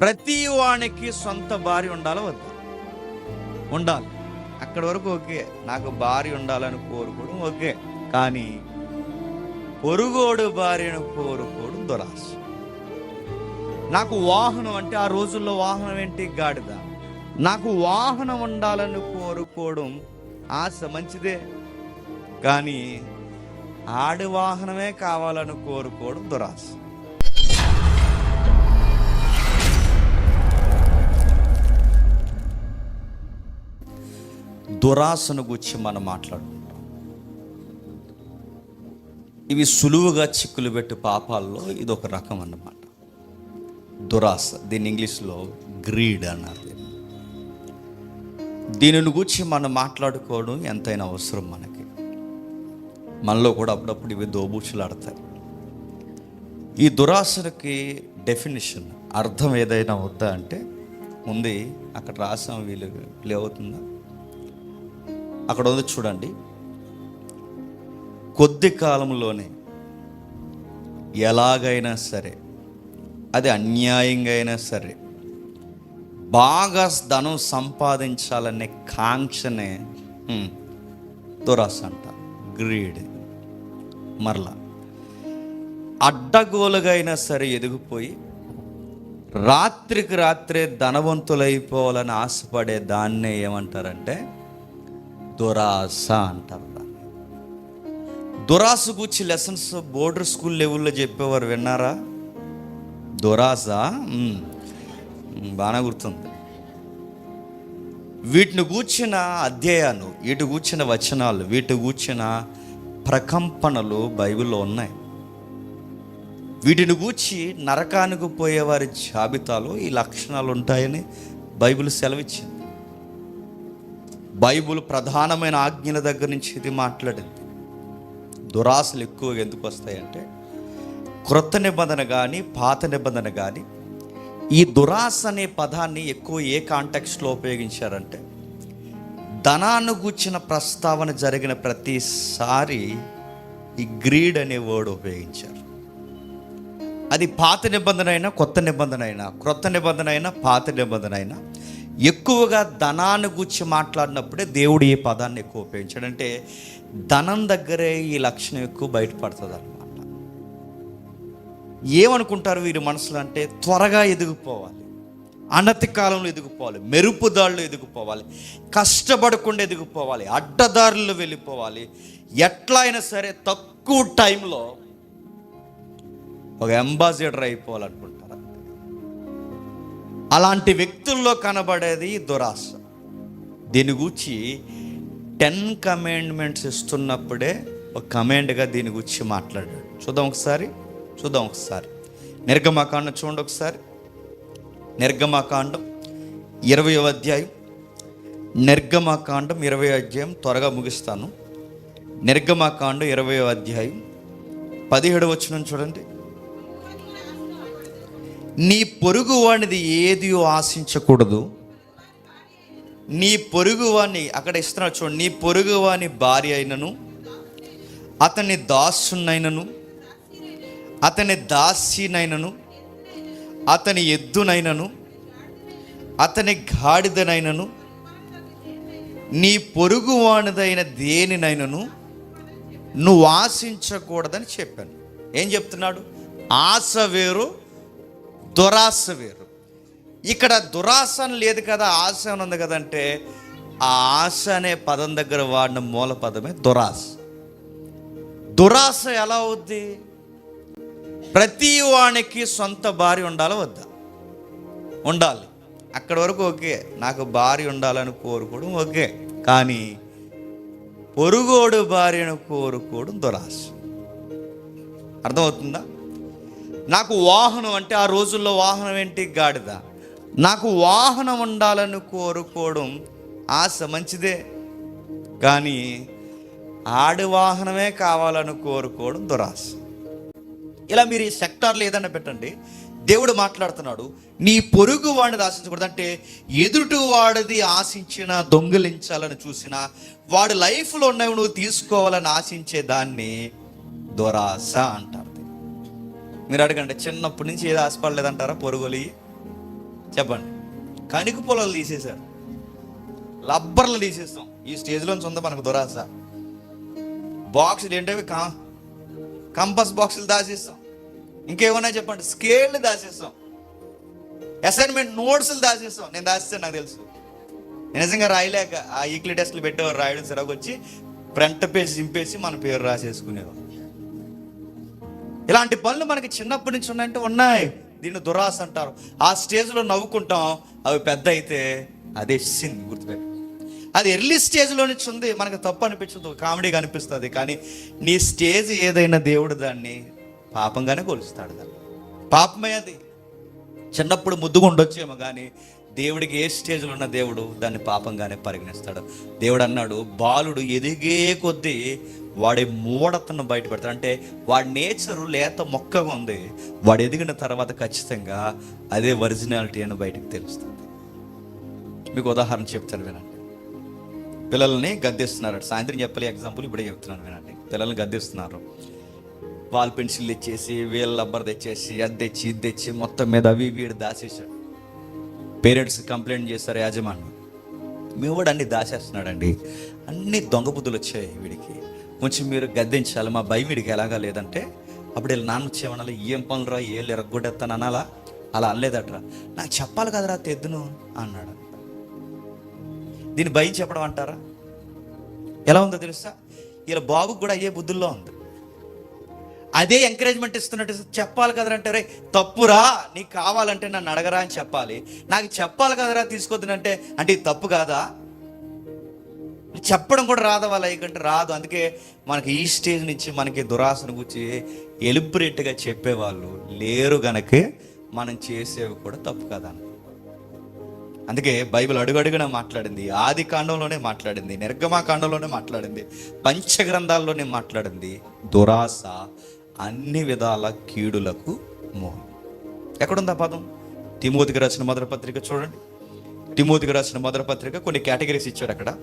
ప్రతి వానికి సొంత భార్య ఉండాలి వద్దు. ఉండాలి. అక్కడి వరకు ఓకే. నాకు భార్య ఉండాలని కోరుకోవడం ఓకే. కానీ పొరుగోడు భార్యను కోరుకోవడం దురాశ. నాకు వాహనం అంటే ఆ రోజుల్లో వాహనం ఏంటి? గాడిద. నాకు వాహనం ఉండాలని కోరుకోవడం ఆశ మంచిదే. కానీ ఆడి వాహనమే కావాలని కోరుకోవడం దురాశ. దురాశను గురించి మనం మాట్లాడుకుంటాం. ఇవి సులువుగా చిక్కులు పెట్టి పాపాల్లో ఇది ఒక రకం అన్నమాట. దురాశ దీన్ని ఇంగ్లీష్లో గ్రీడ్ అన్నారు దీనిని. గురించి మనం మాట్లాడుకోవడం ఎంతైనా అవసరం మనకి. మనలో కూడా అప్పుడప్పుడు ఇవి దోబూచులాడతాయి. ఈ దురాసనకి డెఫినేషన్ అర్థం ఏదైనా వద్దా అంటే ఉంది అక్కడ రాసాం వీళ్ళు ప్లే అవుతుందా అక్కడ ఉంది చూడండి. కొద్ది కాలంలోనే ఎలాగైనా సరే అది అన్యాయంగా అయినా సరే బాగా ధనం సంపాదించాలనే కాంక్షనే దురాస అంట గ్రీడ్ మరలా అడ్డగోలుగా అయినా సరే ఎదిగిపోయి రాత్రికి రాత్రే ధనవంతులైపోవాలని ఆశపడే దాన్నే ఏమంటారంటే దురాశ అంటారు దురాస దురాశ గురించి లెసన్స్ బోర్డర్ స్కూల్ లెవెల్లో చెప్పేవారు విన్నారా? దురాశ? బాగా బాగానే గుర్తుంది. వీటిని కూర్చిన అధ్యాయాలు వీటి కూర్చిన వచనాలు వీటి కూర్చిన ప్రకంపనలు బైబిల్లో ఉన్నాయి. వీటిని గూర్చి నరకానికి పోయేవారి జాబితాలో ఈ లక్షణాలు ఉంటాయని బైబిల్ సెలవిచ్చింది. బైబిల్ ప్రధానమైన ఆజ్ఞల దగ్గర నుంచి ఇది మాట్లాడింది. దురాశలు ఎక్కువగా ఎందుకు వస్తాయంటే క్రొత్త నిబంధన కానీ పాత నిబంధన కానీ ఈ దురాశ అనే పదాన్ని ఎక్కువ ఏ కాంటెక్స్ట్లో ఉపయోగించారంటే ధనాన్ని గూర్చిన ప్రస్తావన జరిగిన ప్రతిసారి ఈ గ్రీడ్ అనే వర్డ్ ఉపయోగించారు. అది పాత నిబంధన అయినా కొత్త నిబంధన అయినా క్రొత్త నిబంధన అయినా పాత నిబంధన అయినా ఎక్కువగా ధనాన్ని గురించి మాట్లాడినప్పుడే దేవుడు ఈ పదాన్ని ఎక్కువ ఉపయోగించాడు అంటే ధనం దగ్గరే ఈ లక్షణం ఎక్కువ బయటపడుతుంది అనమాట ఏమనుకుంటారు వీరి మనసులో అంటే త్వరగా ఎదిగిపోవాలి. అనతి కాలంలో ఎదిగిపోవాలి. మెరుపుదారులు ఎదిగిపోవాలి. కష్టపడకుండా ఎదిగిపోవాలి. అడ్డదారులు వెళ్ళిపోవాలి. ఎట్లా అయినా సరే తక్కువ టైంలో ఒక అంబాసిడర్ అయిపోవాలనుకుంటారా? అలాంటి వ్యక్తుల్లో కనబడేది దురాశ. దీని గురించి టెన్ కమాండ్మెంట్స్ ఇస్తున్నప్పుడే ఒక కమాండ్గా దీని గురించి మాట్లాడాడు. చూద్దాం ఒకసారి చూద్దాం ఒకసారి. నిర్గమాకాండం చూడండి ఒకసారి. నిర్గమాకాండం ఇరవై అధ్యాయం. నిర్గమాకాండం ఇరవై అధ్యాయం త్వరగా ముగిస్తాను. నిర్గమాకాండం ఇరవై అధ్యాయం పదిహేడు వచ్చిన చూడండి. నీ పొరుగు వాడిది ఏది ఆశించకూడదు. నీ పొరుగు వాణ్ణి అక్కడ ఇస్తున్నాడు చూడండి నీ పొరుగు వాని భార్య అయినను అతని దాసునైనను అతని దాసినైనను అతని ఎద్దునైనను అతని గాడిదనైనను నీ పొరుగువానిదైన దేనినైనను నువ్వు ఆశించకూడదని చెప్పాను. ఏం చెప్తున్నాడు? ఆశ వేరు దురాశ వేరు. ఇక్కడ దురాశ అని లేదు కదా ఆశ అని ఉంది కదంటే ఆ ఆశ అనే పదం దగ్గర వాడిన మూల పదమే దురాశ. దురాశ ఎలా అవుద్ది? ప్రతి వానికి సొంత భార్య ఉండాలి వద్దా? ఉండాలి. అక్కడి వరకు ఓకే. నాకు భార్య ఉండాలని కోరుకోవడం ఓకే. కానీ పొరుగోడు భార్యను కోరుకోవడం దురాశ. అర్థమవుతుందా? నాకు వాహనం అంటే ఆ రోజుల్లో వాహనం ఏంటి? గాడిద. నాకు వాహనం ఉండాలని కోరుకోవడం ఆశ మంచిదే. కానీ ఆడి వాహనమే కావాలని కోరుకోవడం దురాశ. ఇలా మీరు ఈ సెక్టార్లో ఏదైనా పెట్టండి. దేవుడు మాట్లాడుతున్నాడు నీ పొరుగు వాడిని ఆశించకూడదు అంటే ఎదుటి వాడిది ఆశించిన దొంగిలించాలని చూసిన వాడి లైఫ్లో ఉన్నవి నువ్వు తీసుకోవాలని ఆశించే దాన్ని దురాశ అంటారు మీరు అడగండి చిన్నప్పటి నుంచి ఏది ఆశపడలేదంటారా పొరుగులి. చెప్పండి. కణిక పొలాలు తీసేశారు. లబ్బర్లు తీసేస్తాం. ఈ స్టేజ్లోంచి ఉందా మనకు దురాశ. బాక్సులు ఏంటవి? కా కంపస్ బాక్సులు దాచేస్తాం. ఇంకేమన్నా చెప్పండి? స్కేళ్ళు దాచేస్తాం. అసైన్మెంట్ నోట్స్లు దాచేస్తాం. నేను దాచేస్తాను నాకు తెలుసు. నిజంగా రాయలేక ఆ ఈక్లీ టెస్ట్లు పెట్టేవారు రాయడం సరిగ్గా వచ్చి ఫ్రంట్ పేజ్ చింపేసి మన పేరు రాసేసుకునేవారు. ఇలాంటి పనులు మనకి చిన్నప్పటి నుంచి ఉన్నాయంటే ఉన్నాయి. దీన్ని దురాశ అంటారు. ఆ స్టేజ్లో నవ్వుకుంటాం అవి పెద్ద అయితే అదే సిన్ గుర్తుపెట్టు. అది ఎర్లీ స్టేజ్లో నుంచి ఉంది. మనకు తప్పు అనిపించదు కామెడీగా అనిపిస్తుంది కానీ నీ స్టేజ్ ఏదైనా దేవుడు దాన్ని పాపంగానే కొలుస్తాడు దాన్ని. పాపమే అది. చిన్నప్పుడు ముద్దుగా ఉండొచ్చేమో కానీ దేవుడికి ఏ స్టేజ్లో ఉన్న దేవుడు దాన్ని పాపంగానే పరిగణిస్తాడు. దేవుడు అన్నాడు బాలుడు ఎదిగే కొద్దీ వాడి మూఢతను బయటపెడతాడు. అంటే వాడి నేచరు లేత మొక్కగా ఉంది. వాడు ఎదిగిన తర్వాత ఖచ్చితంగా అదే ఒరిజినాలిటీ అని బయటకు తెలుస్తుంది. మీకు ఉదాహరణ చెప్తాను వినండి. పిల్లల్ని గద్దిస్తున్నారు. సాయంత్రం చెప్పలే ఎగ్జాంపుల్ ఇప్పుడే చెప్తున్నాను వినండి. పిల్లల్ని గద్దిస్తున్నారు. వాల్ పెన్సిల్ తెచ్చేసి వీళ్ళ రబ్బర్ తెచ్చేసి అది తెచ్చి ఇది తెచ్చి మొత్తం మీద అవి వీడు దాచేసాడు పేరెంట్స్ కంప్లైంట్ చేస్తారు యాజమాన్యం. మీ వాడు అన్ని దాచేస్తున్నాడండి. అన్ని దొంగ బుద్ధులు వచ్చాయి వీడికి. కొంచెం మీరు గద్దించాలి మా భయం వీడికి ఎలాగా లేదంటే అప్పుడు వీళ్ళ నాన్న వచ్చేమనాలి ఏం పనులరా ఏళ్ళు ఎరగొట్టేస్తాను అనాలా? అలా అనలేదట్రా నాకు చెప్పాలి కదరా తెద్దును అన్నాడు. దీన్ని భయం చెప్పడం అంటారా? ఎలా ఉందో తెలుసా? వీళ్ళ బాబుకు కూడా అయ్యే బుద్ధుల్లో ఉంది. అదే ఎంకరేజ్మెంట్ ఇస్తున్నట్టు చెప్పాలి కదరా అంటే రే తప్పురా నీకు కావాలంటే నన్ను అడగరా అని చెప్పాలి. నాకు చెప్పాలి కదరా తీసుకొద్దునంటే అంటే ఇది తప్పు కాదా? చెప్పడం కూడా రాదా వాళ్ళ ఎందుకంటే రాదు. అందుకే మనకి ఈ స్టేజ్ నుంచి మనకి దురాశను గురించి ఎలిబరేట్గా చెప్పేవాళ్ళు లేరు గనకే మనం చేసేవి కూడా తప్పు కదా అందుకే బైబిల్ అడుగడుగున మాట్లాడింది ఆది కాండంలోనే మాట్లాడింది నిర్గమా కాండంలోనే మాట్లాడింది పంచగ్రంథాల్లోనే మాట్లాడింది దురాశ అన్ని విధాల కీడులకు మూలం ఎక్కడుందా పదం? తిమోతికి రాసిన మొదటి పత్రిక చూడండి. తిమోతికి రాసిన మొదటి పత్రిక కొన్ని కేటగిరీస్ ఇచ్చాడు అక్కడ.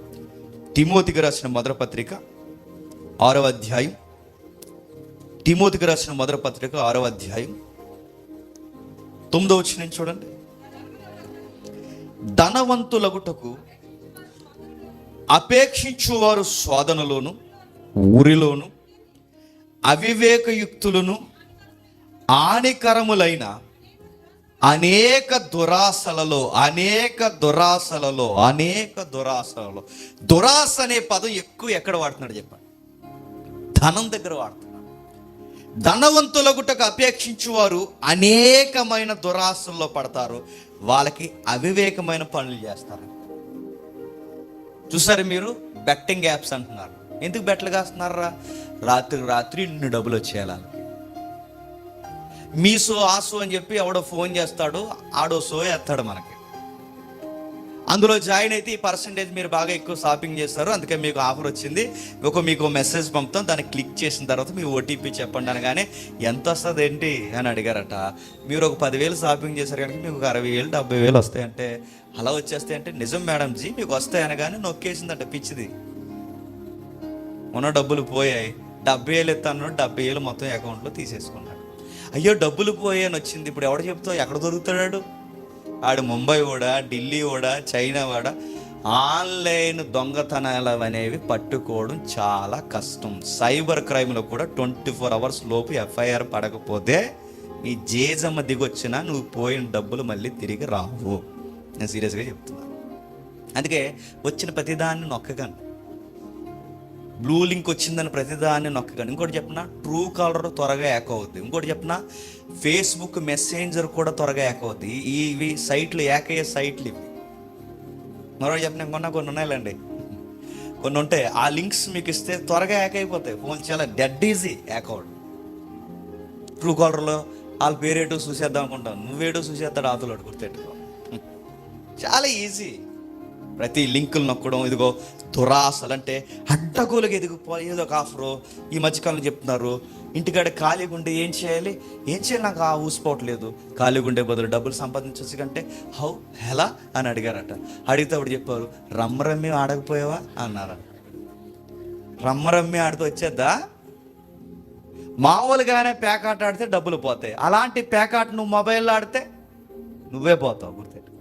తిమోతికి రాసిన మొదటి పత్రిక ఆరవ అధ్యాయం. తిమోతికి రాసిన మొదటి పత్రిక ఆరవ అధ్యాయం. తొమ్మిదో వచ్చిన చూడండి. ధనవంతులగుటకు అపేక్షించువారు శోధనలోను ఊరిలోను అవివేకయుక్తులను హానికరములైన అనేక దురాశలలో అనేక దురాశలలో అనేక దురాశలలో. దురాశ అనే పదం ఎక్కువ ఎక్కడ వాడుతున్నాడు చెప్పండి? ధనం దగ్గర వాడుతున్నాడు. ధనవంతుల ధనవంతులగుటకు అపేక్షించువారు అనేకమైన దురాశల్లో పడతారు. వాళ్ళకి అవివేకమైన పనులు చేస్తారు. చూసారు మీరు? బెట్టింగ్ యాప్స్ అంటున్నారు. ఎందుకు బెట్టలు కాస్తున్నారా? రాత్రి రాత్రి ఇన్ని డబ్బులు వచ్చేయాలి మీ సో ఆ సో అని చెప్పి ఎవడో ఫోన్ చేస్తాడు ఆడో సో వేస్తాడు మనకి. అందులో జాయిన్ అయితే ఈ పర్సంటేజ్ మీరు బాగా ఎక్కువ షాపింగ్ చేస్తారు అందుకే మీకు ఆఫర్ వచ్చింది. ఒక మీకు మెసేజ్ పంపుతాం దాన్ని క్లిక్ చేసిన తర్వాత మీ ఓటీపీ చెప్పండి అనగానే ఎంత వస్తుంది ఏంటి అని అడిగారట. మీరు ఒక పదివేలు షాపింగ్ చేశారు కనుక మీకు ఒక అరవై వేలు డెబ్బై వేలు వస్తాయంటే అలా వచ్చేస్తాయంటే నిజం మేడం జీ మీకు వస్తాయనగానే నొక్కేసిందంట పిచ్చిది. ఉన్న డబ్బులు పోయాయి. డెబ్బై వేలు ఎత్తాను డెబ్బై వేలు మొత్తం అకౌంట్లో తీసేసుకున్నాడు. అయ్యో డబ్బులు పోయాయని వచ్చింది. ఇప్పుడు ఎవడు చెప్తావు ఎక్కడ దొరుకుతాడు ఆడు ముంబై కూడా ఢిల్లీ కూడా చైనా కూడా ఆన్లైన్ దొంగతనాలు అనేవి పట్టుకోవడం చాలా కష్టం. సైబర్ క్రైమ్లో కూడా ట్వంటీ ఫోర్ అవర్స్ లోపు ఎఫ్ఐఆర్ పడకపోతే ఈ జేజమ్మ దిగొచ్చినా నువ్వు పోయిన డబ్బులు మళ్ళీ తిరిగి రావు. నేను సీరియస్గా చెప్తున్నాను అందుకే వచ్చిన ప్రతిదాన్ని నొక్కగాను బ్లూ లింక్ వచ్చిందని ప్రతిదాన్ని నొక్కగాను ఇంకోటి చెప్పిన ట్రూ కాలర్ త్వరగా యాక్ అవుద్ది. ఇంకోటి చెప్పిన ఫేస్బుక్ మెసెంజర్ కూడా త్వరగా యాక్ అవుద్ది. ఇవి సైట్లు యాక్ అయ్యే సైట్లు ఇవి. మరో చెప్పిన కొన్న కొన్ని ఉన్నాయిలేండి. కొన్ని ఉంటాయి. ఆ లింక్స్ మీకు ఇస్తే త్వరగా యాక్ అయిపోతాయి. ఫోన్ చాలా dead easy hack out true కాలర్లో వాళ్ళ పేరేటో చూసేద్దాం అనుకుంటాను. నువ్వేటో చూసేస్తాడు ఆతులు గుర్తెట్టుకో. చాలా ఈజీ ప్రతి లింకులు నొక్కడం ఇదిగో దురాశలు అంటే అడ్డగోలుగా ఎదిగిపో ఏదో ఒక ఆఫరు ఈ మధ్యకాలం చెప్తున్నారు ఇంటికాడ ఖాళీగా ఉండి ఏం చేయాలి? ఏం చేయాలి? నాకు ఆ ఊసిపోవట్లేదు ఖాళీగా ఉండే బదులు డబ్బులు సంపాదించవచ్చు కంటే హౌ ఎలా అని అడిగారట. అడిగితే అప్పుడు చెప్పారు రమ్మరమ్మి ఆడకపోయావా అన్నారట. రమ్మరమ్మి ఆడితే వచ్చేద్దా? మామూలుగానే పేకాట ఆడితే డబ్బులు పోతాయి. అలాంటి పేకాట నువ్వు మొబైల్లో ఆడితే నువ్వే పోతావు గుర్తెట్టు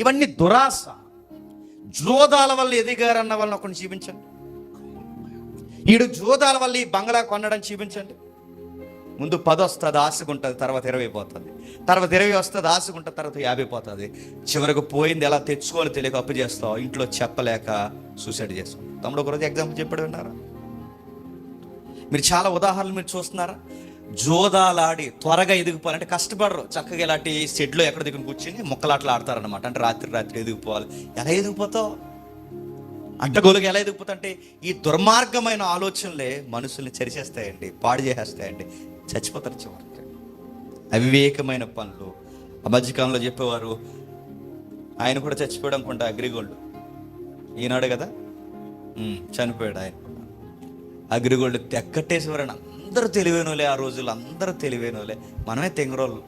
ఇవన్నీ దురాశ. జోదాల వల్ల ఎదిగారన్న వాళ్ళని ఒకరిని చూపించండి. ఈడు జోదాల వల్ల ఈ బంగ్లా కొనడం చూపించండి. ముందు పది వస్తుంది ఆశగా ఉంటుంది తర్వాత ఇరవై పోతుంది. తర్వాత ఇరవై వస్తుంది ఆశగా ఉంటుంది తర్వాత యాభై పోతుంది. చివరికి పోయింది ఎలా తెచ్చుకోవాలి తెలియక అప్పు చేస్తావు? ఇంట్లో చెప్పలేక సూసైడ్ చేస్తావు. తమ్ముడు ఒకరోజు ఎగ్జాంపుల్ చెప్పాడు విన్నారా? మీరు చాలా ఉదాహరణలు మీరు చూస్తున్నారా? జోదాలాడి త్వరగా ఎదిగిపోవాలంటే కష్టపడరు. చక్కగా ఇలాంటి షెడ్లో ఎక్కడ దగ్గర కూర్చొని మొక్కలాట్లు ఆడతారనమాట అంటే రాత్రి రాత్రి ఎదిగిపోవాలి. ఎలా ఎదిగిపోతావు? అడ్డగోలుగా ఎలా ఎదిగిపోతుంటే ఈ దుర్మార్గమైన ఆలోచనలే మనుషుల్ని చరిచేస్తాయండి పాడు చేసేస్తాయండి. చచ్చిపోతారు చివరికి. అవివేకమైన పనులు. ఆ మధ్యకాలంలో చెప్పేవారు ఆయన కూడా చచ్చిపోయాడు అనుకుంటా అగ్రిగోల్డ్. ఈనాడు కదా? చనిపోయాడు ఆయన అగ్రిగోల్డ్ అగ్రిగోల్డ్ తెక్కట్టేసేవారని అందరూ తెలివైనోలే ఆ రోజుల్లో అందరూ తెలివైనోలే. మనమే తెంగరోళ్ళు.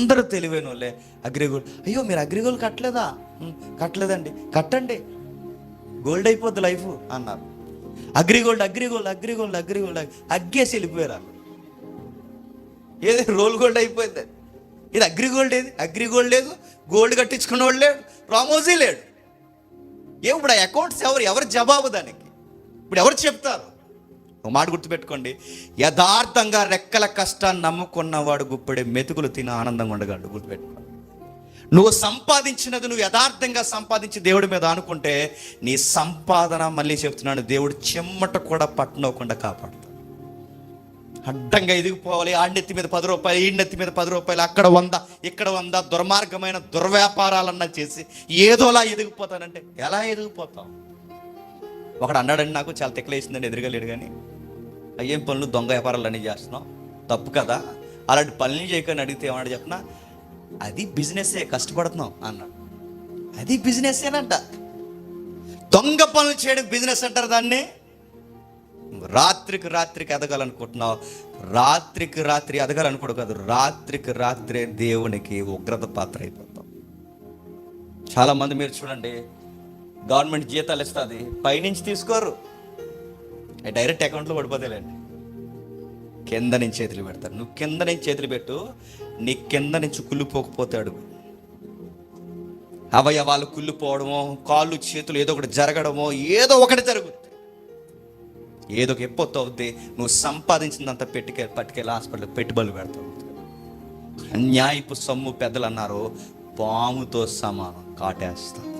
అందరూ తెలివైనోలే అగ్రిగోల్డ్. అయ్యో మీరు అగ్రిగోల్డ్ కట్టలేదా? కట్టలేదండి. కట్టండి. గోల్డ్ అయిపోద్ది లైఫ్ అన్నారు. అగ్రిగోల్డ్ అగ్రిగోల్డ్ అగ్రిగోల్డ్ అగ్రిగోల్డ్ అగ్గేసి వెళ్ళిపోయారు ఏది? రోల్ గోల్డ్ అయిపోయింది. ఇది అగ్రిగోల్డ్ ఏది? అగ్రిగోల్డ్ లేదు. గోల్డ్ కట్టించుకున్న వాళ్ళు లేడు. రామోజీ లేడు. ఏ ఇప్పుడు ఆ అకౌంట్స్ ఎవరు? ఎవరు జవాబు దానికి? ఇప్పుడు ఎవరు చెప్తారు? ఒక మాట గుర్తుపెట్టుకోండి. యథార్థంగా రెక్కల కష్టాన్ని నమ్ముకున్నవాడు గుప్పెడే మెతుకులు తిన ఆనందంగా ఉండగలడు. గుర్తుపెట్టుకోండి. నువ్వు సంపాదించినది నువ్వు యథార్థంగా సంపాదించి దేవుడి మీద అనుకుంటే నీ సంపాదన మళ్ళీ చెప్తున్నాడు. దేవుడు చెమ్మట కూడా పట్టనవ్వకుండా కాపాడుతాడు. అడ్డంగా ఎదిగిపోవాలి. ఆ నెత్తి మీద పది రూపాయలు ఈ నెత్తి మీద పది రూపాయలు అక్కడ వంద ఇక్కడ వంద దుర్మార్గమైన దుర్వ్యాపారాలన్నా చేసి ఏదోలా ఎదిగిపోతానంటే ఎలా ఎదిగిపోతాం ఒకడు అన్నాడండి నాకు చాలా తిక్కలేసిందండి ఎదురుగలేడు కానీ. అయ్యేం పనులు దొంగ వ్యాపారాలు అన్నీ చేస్తున్నాం తప్పు కదా? అలాంటి పనులు చేయకని అడిగితే ఏమన్నా చెప్పినా? అది బిజినెస్సే కష్టపడుతున్నాం అన్నాడు. అది బిజినెస్సేనంట. దొంగ పనులు చేయడం బిజినెస్ అంటారు దాన్ని. రాత్రికి రాత్రికి ఎదగాలనుకుంటున్నావు. రాత్రికి రాత్రి ఎదగాలనుకోడు కాదు రాత్రికి రాత్రే దేవునికి ఉగ్రత పాత్ర అయిపోతాం చాలా మంది మీరు చూడండి గవర్నమెంట్ జీతాలు ఇస్తుంది పైనుంచి తీసుకోరు. డైరెక్ట్ అకౌంట్లో పడిపోతాయిలేండి. కింద నుంచి చేతులు పెడతారు. నువ్వు కింద నుంచి చేతులు పెట్టు నీ కింద నుంచి కుళ్ళిపోకపోతాడు. అవయవాలు కుళ్ళిపోవడమో కాళ్ళు చేతులు ఏదో ఒకటి జరగడమో ఏదో ఒకటి జరుగుతుంది ఏదో ఒక ఎప్పొత్తు అవుద్ది. నువ్వు సంపాదించిందంతా పెట్టుకె పట్టుకెళ్ళి హాస్పిటల్ పెట్టుబడులు పెడతావు. అన్యాయపు సొమ్ము పెద్దలు అన్నారు పాముతో సమానం కాటేస్తా.